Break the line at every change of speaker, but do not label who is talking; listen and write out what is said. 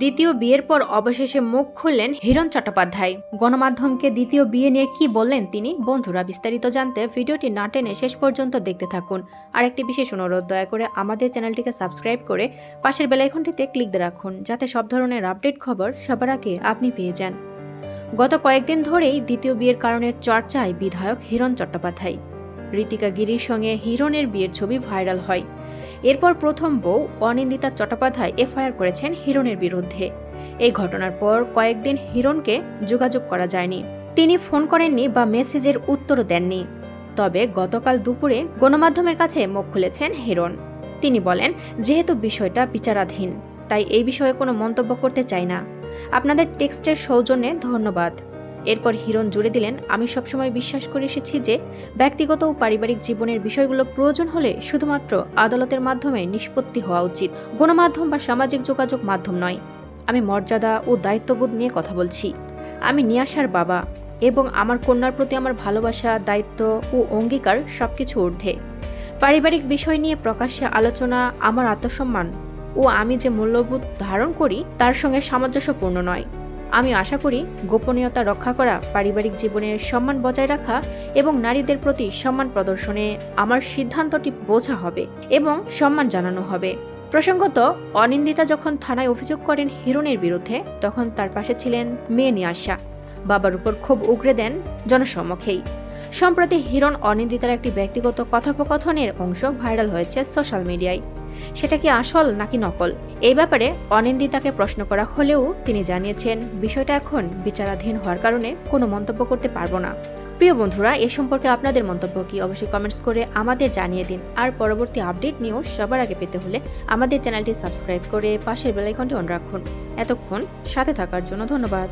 দ্বিতীয় বিয়ের পর অবশেষে মুখ খুললেন হিরণ চট্টোপাধ্যায়। গণমাধ্যমকে দ্বিতীয় বিয়ে নিয়ে কি বললেন তিনি? বন্ধুরা, বিস্তারিত জানতে ভিডিওটি না টেনে শেষ পর্যন্ত দেখতে থাকুন। আর একটি বিশেষ অনুরোধ, দয়া করে আমাদের চ্যানেলটিকে সাবস্ক্রাইব করে পাশের বেলাইকনটিতে ক্লিক দিয়ে রাখুন, যাতে সব ধরনের আপডেট খবর সবার আগে আপনি পেয়ে যান। গত কয়েকদিন ধরেই দ্বিতীয় বিয়ের কারণে চর্চায় বিধায়ক হিরণ চট্টোপাধ্যায়। ঋতিকা গিরির সঙ্গে হিরণের বিয়ের ছবি ভাইরাল হয়। এরপর প্রথম বউ অনিন্দিতা চট্টোপাধ্যায় এফআইআর করেছেন হিরণের বিরুদ্ধে। এই ঘটনার পর কয়েকদিন হিরণকে যোগাযোগ করা যায়নি। তিনি ফোন করেননি বা মেসেজের উত্তরও দেননি। তবে গতকাল দুপুরে গণমাধ্যমের কাছে মুখ খুলেছেন হিরণ। তিনি বলেন, যেহেতু বিষয়টা বিচারাধীন, তাই এই বিষয়ে কোনো মন্তব্য করতে চাই না। আপনাদের টেক্সটের সৌজন্যে ধন্যবাদ। এরপর হিরণ জুড়ে দিলেন, আমি সবসময় বিশ্বাস করে এসেছি যে ব্যক্তিগত ও পারিবারিক জীবনের বিষয়গুলো প্রয়োজন হলে শুধুমাত্র আদালতের মাধ্যমে নিষ্পত্তি হওয়া উচিত। গণমাধ্যম বা সামাজিক যোগাযোগ মাধ্যম নয়। আমি মর্যাদা ও দায়িত্ববোধ নিয়ে কথা বলছি। আমি নিয়াশার বাবা এবং আমার কন্যার প্রতি আমার ভালোবাসা, দায়িত্ব ও অঙ্গীকার সবকিছু ঊর্ধ্বে। পারিবারিক বিষয় নিয়ে প্রকাশ্যে আলোচনা আমার আত্মসম্মান ও আমি যে মূল্যবোধ ধারণ করি, তার সঙ্গে সামঞ্জস্যপূর্ণ নয়। আমি আশা করি গোপনীয়তা রক্ষা করা, পারিবারিক জীবনের সম্মান বজায় রাখা এবং নারীদের প্রতি সম্মান প্রদর্শনে আমার সিদ্ধান্তটি বোঝা হবে এবং সম্মান জানানো হবে। প্রসঙ্গত, অনিন্দিতা যখন থানায় অভিযোগ করেন হিরণের বিরুদ্ধে, তখন তার পাশে ছিলেন মেয়ে নিয়াশা বাবার উপর ক্ষোভ উগরে দেন জনসম্মুখেই। সম্প্রতি হিরণ অনিন্দিতার একটি ব্যক্তিগত কথোপকথনের অংশ ভাইরাল হয়েছে সোশ্যাল মিডিয়ায়। সেটা কি আসল নাকি নকল? এই ব্যাপারে অনিন্দিতাকে প্রশ্ন করা হলেও তিনি জানিয়েছেন, বিষয়টা এখন বিচারাধীন হওয়ার কারণে কোনো মন্তব্য করতে পারব না। প্রিয় বন্ধুরা, এ সম্পর্কে আপনাদের মন্তব্য কি? অবশ্যই কমেন্টস করে আমাদের জানিয়ে দিন। আর পরবর্তী আপডেট নিউজ সবার আগে পেতে হলে আমাদের চ্যানেলটি সাবস্ক্রাইব করে পাশের বেলাইকনটি অন রাখুন। এতক্ষণ সাথে থাকার জন্য ধন্যবাদ।